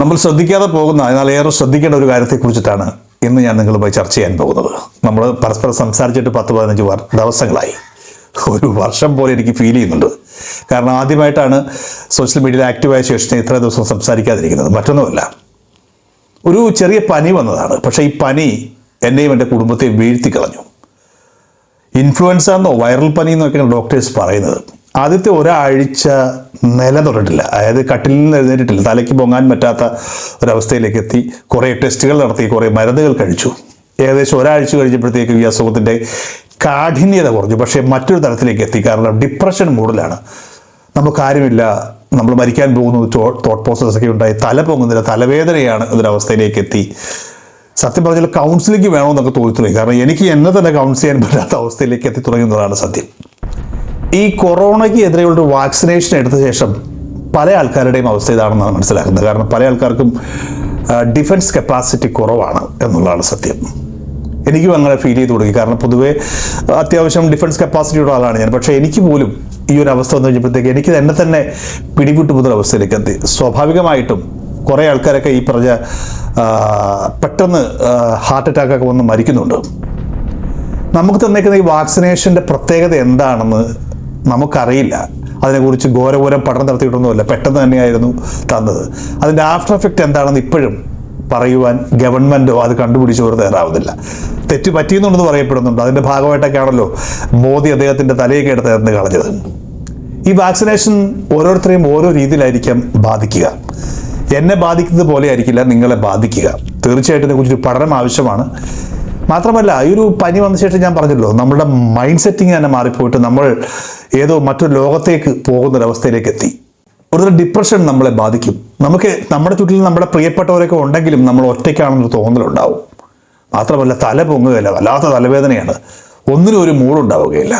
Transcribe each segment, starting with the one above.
നമ്മൾ ശ്രദ്ധിക്കാതെ പോകുന്ന എന്നാൽ ഏറെ ശ്രദ്ധിക്കേണ്ട ഒരു കാര്യത്തെക്കുറിച്ചിട്ടാണ് ഇന്ന് ഞാൻ നിങ്ങളുമായി ചർച്ച ചെയ്യാൻ പോകുന്നത്. നമ്മൾ പരസ്പരം സംസാരിച്ചിട്ട് പത്ത് പതിനഞ്ച് ദിവസങ്ങളായി. ഒരു വർഷം പോലെ എനിക്ക് ഫീൽ ചെയ്യുന്നുണ്ട്. കാരണം ആദ്യമായിട്ടാണ് സോഷ്യൽ മീഡിയയിൽ ആക്റ്റീവായ ശേഷം ഇത്ര ദിവസം സംസാരിക്കാതിരിക്കുന്നത്. മറ്റൊന്നുമല്ല ഒരു ചെറിയ പനി വന്നതാണ്. പക്ഷേ ഈ പനി എന്നെയും എന്റെ കുടുംബത്തെയും വീഴ്ത്തി കളഞ്ഞു ഇൻഫ്ലുവൻസ എന്നോ വൈറൽ പനി എന്നൊക്കെയാണ് ഡോക്ടേഴ്സ് പറയുന്നത്. ആദ്യത്തെ ഒരാഴ്ച നില തൊട്ടിട്ടില്ല. അതായത് കട്ടിലിൽ നിന്ന് എഴുന്നേറ്റിട്ടില്ല. തലയ്ക്ക് പൊങ്ങാൻ പറ്റാത്ത ഒരവസ്ഥയിലേക്ക് എത്തി. കുറേ ടെസ്റ്റുകൾ നടത്തി കുറേ മരുന്നുകൾ കഴിച്ചു. ഏകദേശം ഒരാഴ്ച കഴിഞ്ഞപ്പോഴത്തേക്കും ഈ അസുഖത്തിന്റെ കാഠിന്യത കുറഞ്ഞു. പക്ഷേ മറ്റൊരു തരത്തിലേക്ക് എത്തി. കാരണം ഡിപ്രഷൻ മൂഡിലാണ്. നമുക്കാരുമില്ല നമ്മൾ മരിക്കാൻ പോകുന്ന. തോട്ട് പ്രോസസ് ഒക്കെ ഉണ്ടായി. തല പൊങ്ങുന്നില്ല. തലവേദനയാണ് എന്നൊരവസ്ഥയിലേക്ക് എത്തി. സത്യം പറഞ്ഞാൽ കൗൺസിലിംഗ് വേണമെന്നൊക്കെ തോന്നി തുടങ്ങി കാരണം എനിക്ക് എന്നെ തന്നെ കൗൺസിൽ ചെയ്യാൻ പറ്റാത്ത അവസ്ഥയിലേക്ക് എത്തി തുടങ്ങുന്നതാണ് സത്യം. ഈ കൊറോണയ്ക്ക് എതിരെയുള്ള വാക്സിനേഷൻ എടുത്ത ശേഷം പല ആൾക്കാരുടെയും അവസ്ഥ ഇതാണെന്നാണ് മനസ്സിലാക്കുന്നത്. കാരണം പല ആൾക്കാർക്കും ഡിഫൻസ് കപ്പാസിറ്റി കുറവാണ് എന്നുള്ളതാണ് സത്യം. എനിക്കും അങ്ങനെ ഫീൽ ചെയ്ത് തുടങ്ങി. കാരണം പൊതുവേ അത്യാവശ്യം ഡിഫൻസ് കപ്പാസിറ്റിയുള്ള ആളാണ് ഞാൻ. പക്ഷേ എനിക്ക് പോലും ഈ ഒരു അവസ്ഥ വന്നു കഴിഞ്ഞപ്പോഴത്തേക്ക് എനിക്ക് തന്നെ തന്നെ പിടിപെട്ടു പോകുന്ന അവസ്ഥയിലേക്ക് എത്തി. സ്വാഭാവികമായിട്ടും കുറേ ആൾക്കാരൊക്കെ ഈ പറഞ്ഞ പെട്ടെന്ന് ഹാർട്ട് അറ്റാക്കൊക്കെ വന്ന് മരിക്കുന്നുണ്ട്. നമുക്ക് തന്നേക്കുന്ന ഈ വാക്സിനേഷന്റെ പ്രത്യേകത എന്താണെന്ന് നമുക്കറിയില്ല. അതിനെക്കുറിച്ച് ഘോരഘോരം പഠനം നടത്തിയിട്ടൊന്നുമല്ല. പെട്ടെന്ന് തന്നെയായിരുന്നു തന്നത്. അതിന്റെ ആഫ്റ്റർ എഫക്റ്റ് എന്താണെന്ന് ഇപ്പോഴും പറയുവാൻ ഗവൺമെന്റോ അത് കണ്ടുപിടിച്ചവർ തയ്യാറാവുന്നില്ല. തെറ്റ് പറ്റിയെന്നുണ്ടെന്ന് പറയപ്പെടുന്നുണ്ട്. അതിന്റെ ഭാഗമായിട്ടൊക്കെയാണല്ലോ മോദി അദ്ദേഹത്തിന്റെ തലയൊക്കെ എടുത്ത് തന്നെ കളഞ്ഞത്. ഈ വാക്സിനേഷൻ ഓരോരുത്തരെയും ഓരോ രീതിയിലായിരിക്കാം ബാധിക്കുക. എന്നെ ബാധിക്കുന്നത് പോലെ ആയിരിക്കില്ല നിങ്ങളെ ബാധിക്കുക. തീർച്ചയായിട്ടും ഇതിനെക്കുറിച്ചൊരു പഠനം ആവശ്യമാണ്. മാത്രമല്ല ഈ ഒരു പനി വന്ന ശേഷം ഞാൻ പറഞ്ഞല്ലോ നമ്മുടെ മൈൻഡ് സെറ്റിങ് തന്നെ മാറിപ്പോയിട്ട് നമ്മൾ ഏതോ മറ്റൊരു ലോകത്തേക്ക് പോകുന്നൊരവസ്ഥയിലേക്ക് എത്തി ഒരു ഡിപ്രഷൻ നമ്മളെ ബാധിക്കും. നമുക്ക് നമ്മുടെ ചുറ്റിൽ നമ്മുടെ പ്രിയപ്പെട്ടവരൊക്കെ ഉണ്ടെങ്കിലും നമ്മൾ ഒറ്റയ്ക്കാണെന്നൊരു തോന്നലുണ്ടാവും. മാത്രമല്ല തല പൊങ്ങുകയില്ല വല്ലാത്ത തലവേദനയാണ്. ഒന്നിനും ഒരു മൂടുണ്ടാവുകയില്ല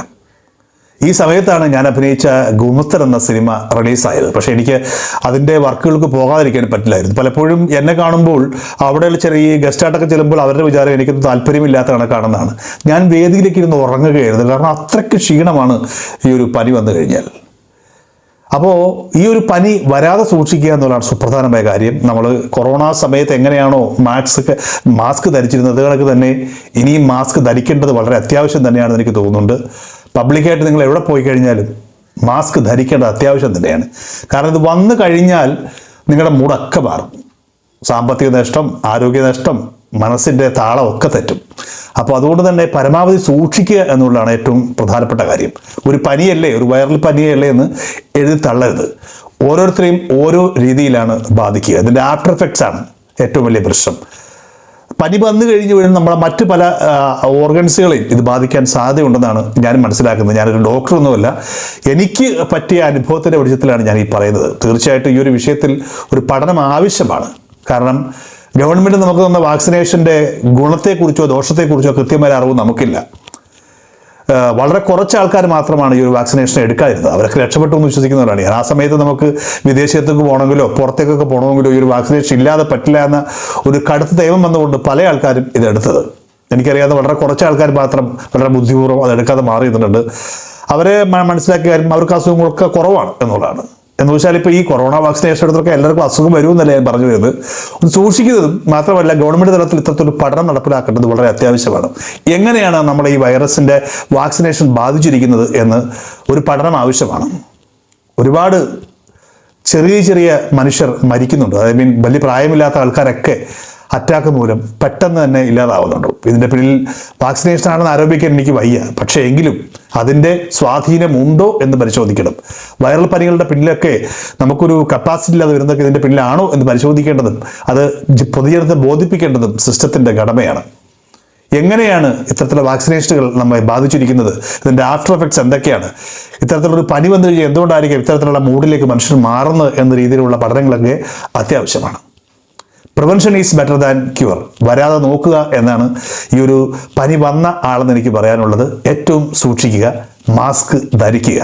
ഈ സമയത്താണ് ഞാൻ അഭിനയിച്ച ഗുമസ്തർ എന്ന സിനിമ റിലീസായത്. പക്ഷേ എനിക്ക് അതിന്റെ വർക്കുകൾക്ക് പോകാതിരിക്കാൻ പറ്റില്ലായിരുന്നു. പലപ്പോഴും എന്നെ കാണുമ്പോൾ അവിടെയുള്ള ചെറിയ ഗസ്റ്റായിട്ടൊക്കെ ചെല്ലുമ്പോൾ അവരുടെ വിചാരം എനിക്കൊന്നും താല്പര്യമില്ലാത്ത കണക്കാണെന്നാണ്. ഞാൻ വേദിയിലേക്ക് ഇരുന്ന് ഉറങ്ങുകയായിരുന്നു. കാരണം അത്രയ്ക്ക് ക്ഷീണമാണ് ഈ ഒരു പനി വന്നു കഴിഞ്ഞാൽ. അപ്പോൾ ഈ ഒരു പനി വരാതെ സൂക്ഷിക്കുക എന്നുള്ളതാണ് സുപ്രധാനമായ കാര്യം. നമ്മൾ കൊറോണ സമയത്ത് എങ്ങനെയാണോ മാസ്ക് മാസ്ക് ധരിച്ചിരുന്നത് കണക്ക് തന്നെ ഇനിയും മാസ്ക് ധരിക്കേണ്ടത് വളരെ അത്യാവശ്യം തന്നെയാണെന്ന് എനിക്ക് തോന്നുന്നുണ്ട്. പബ്ലിക്കായിട്ട് നിങ്ങൾ എവിടെ പോയി കഴിഞ്ഞാലും മാസ്ക് ധരിക്കേണ്ട അത്യാവശ്യം തന്നെയാണ്. കാരണം ഇത് വന്നു കഴിഞ്ഞാൽ നിങ്ങളുടെ മൂടൊക്കെ മാറും. സാമ്പത്തിക നഷ്ടം ആരോഗ്യ നഷ്ടം മനസ്സിന്റെ താളമൊക്കെ തെറ്റും. അപ്പോൾ അതുകൊണ്ട് തന്നെ പരമാവധി സൂക്ഷിക്കുക എന്നുള്ളതാണ് ഏറ്റവും പ്രധാനപ്പെട്ട കാര്യം. ഒരു പനിയല്ലേ ഒരു വൈറൽ പനിയല്ലേ എന്ന് എഴുതി തള്ളരുത്. ഓരോരുത്തരെയും ഓരോ രീതിയിലാണ് ബാധിക്കുക. ഇതിന്റെ ആഫ്റ്റർ എഫക്ട്സ് ആണ് ഏറ്റവും വലിയ പ്രശ്നം. പനി വന്നു കഴിഞ്ഞ് വീഴും നമ്മളെ മറ്റ് പല ഓർഗൻസുകളെയും ഇത് ബാധിക്കാൻ സാധ്യതയുണ്ടെന്നാണ് ഞാൻ മനസ്സിലാക്കുന്നത്. ഞാനൊരു ഡോക്ടറൊന്നുമല്ല. എനിക്ക് പറ്റിയ അനുഭവത്തിന്റെ വെളിച്ചത്തിലാണ് ഞാൻ ഈ പറയുന്നത്. തീർച്ചയായിട്ടും ഈ ഒരു വിഷയത്തിൽ ഒരു പഠനം ആവശ്യമാണ്. കാരണം ഗവൺമെന്റ് നമുക്ക് തന്ന വാക്സിനേഷന്റെ ഗുണത്തെക്കുറിച്ചോ ദോഷത്തെക്കുറിച്ചോ കൃത്യമായ അറിവ് നമുക്കില്ല. വളരെ കുറച്ച് ആൾക്കാർ മാത്രമാണ് ഈ ഒരു വാക്സിനേഷൻ എടുക്കാതിരുന്നത്. അവരൊക്കെ രക്ഷപ്പെട്ടു എന്ന് വിശ്വസിക്കുന്നവരാണ്. ഞാൻ ആ സമയത്ത് നമുക്ക് വിദേശത്തേക്ക് പോകണമെങ്കിലോ പുറത്തേക്കൊക്കെ പോകണമെങ്കിലോ ഈ ഒരു വാക്സിനേഷൻ ഇല്ലാതെ പറ്റില്ല എന്ന ഒരു കടുത്ത ദൈവം വന്നുകൊണ്ട് പല ആൾക്കാരും ഇതെടുത്തത് എനിക്കറിയാതെ വളരെ കുറച്ച് ആൾക്കാർ മാത്രം വളരെ ബുദ്ധിപൂർവം അതെടുക്കാതെ മാറി നിന്നിട്ടുണ്ട് അവരെ മനസ്സിലാക്കിയാലും അവർക്ക് അസുഖങ്ങളൊക്കെ കുറവാണ് എന്നുള്ളതാണ്. എന്ന് വെച്ചാൽ ഇപ്പോൾ ഈ കൊറോണ വാക്സിനേഷൻ എടുത്തൊക്കെ എല്ലാവർക്കും അസുഖം വരുമെന്നല്ല ഞാൻ പറഞ്ഞു വരുന്നത്. ഒന്ന് സൂക്ഷിക്കുന്നതും മാത്രമല്ല ഗവൺമെന്റ് തലത്തിൽ ഇത്തരത്തിലൊരു പഠനം നടപ്പിലാക്കേണ്ടത് വളരെ അത്യാവശ്യമാണ്. എങ്ങനെയാണ് നമ്മൾ ഈ വൈറസിന്റെ വാക്സിനേഷൻ ബാധിച്ചിരിക്കുന്നത് എന്ന് ഒരു പഠനം ആവശ്യമാണ്. ഒരുപാട് ചെറിയ ചെറിയ മനുഷ്യർ മരിക്കുന്നുണ്ട്. ഐ മീൻ വലിയ പ്രായമില്ലാത്ത ആൾക്കാരൊക്കെ അറ്റാക്ക് മൂലം പെട്ടെന്ന് തന്നെ ഇല്ലാതാവുന്നുണ്ട്. ഇതിന്റെ പിന്നിൽ വാക്സിനേഷൻ ആണെന്ന് ആരോപിക്കാൻ എനിക്ക് വയ്യ. പക്ഷേ എങ്കിലും അതിന്റെ സ്വാധീനമുണ്ടോ എന്ന് പരിശോധിക്കണം. വൈറൽ പനികളുടെ പിന്നിലൊക്കെ നമുക്കൊരു കപ്പാസിറ്റി ഇല്ലാതെ വരുന്നതൊക്കെ ഇതിന്റെ പിന്നിലാണോ എന്ന് പരിശോധിക്കേണ്ടതും അത് പൊതുജനത്തെ ബോധിപ്പിക്കേണ്ടതും സിസ്റ്റത്തിന്റെ കടമയാണ്. എങ്ങനെയാണ് ഇത്തരത്തിലുള്ള വാക്സിനേഷനുകൾ നമ്മെ ബാധിച്ചിരിക്കുന്നത്? ഇതിന്റെ ആഫ്റ്റർ എഫക്ട്സ് എന്തൊക്കെയാണ്? ഇത്തരത്തിലൊരു പനി വന്നു കഴിഞ്ഞാൽ എന്തുകൊണ്ടായിരിക്കും ഇത്തരത്തിലുള്ള മൂഡിലേക്ക് മനുഷ്യർ മാറുന്നത് എന്ന രീതിയിലുള്ള പഠനങ്ങളൊക്കെ അത്യാവശ്യമാണ്. Prevention is better than cure വരാതെ നോക്കുക എന്നാണ് ഈ ഒരു പനി വന്ന ആളെന്ന് എനിക്ക് പറയാനുള്ളത്. ഏറ്റവും സൂക്ഷിക്കുക മാസ്ക് ധരിക്കുക.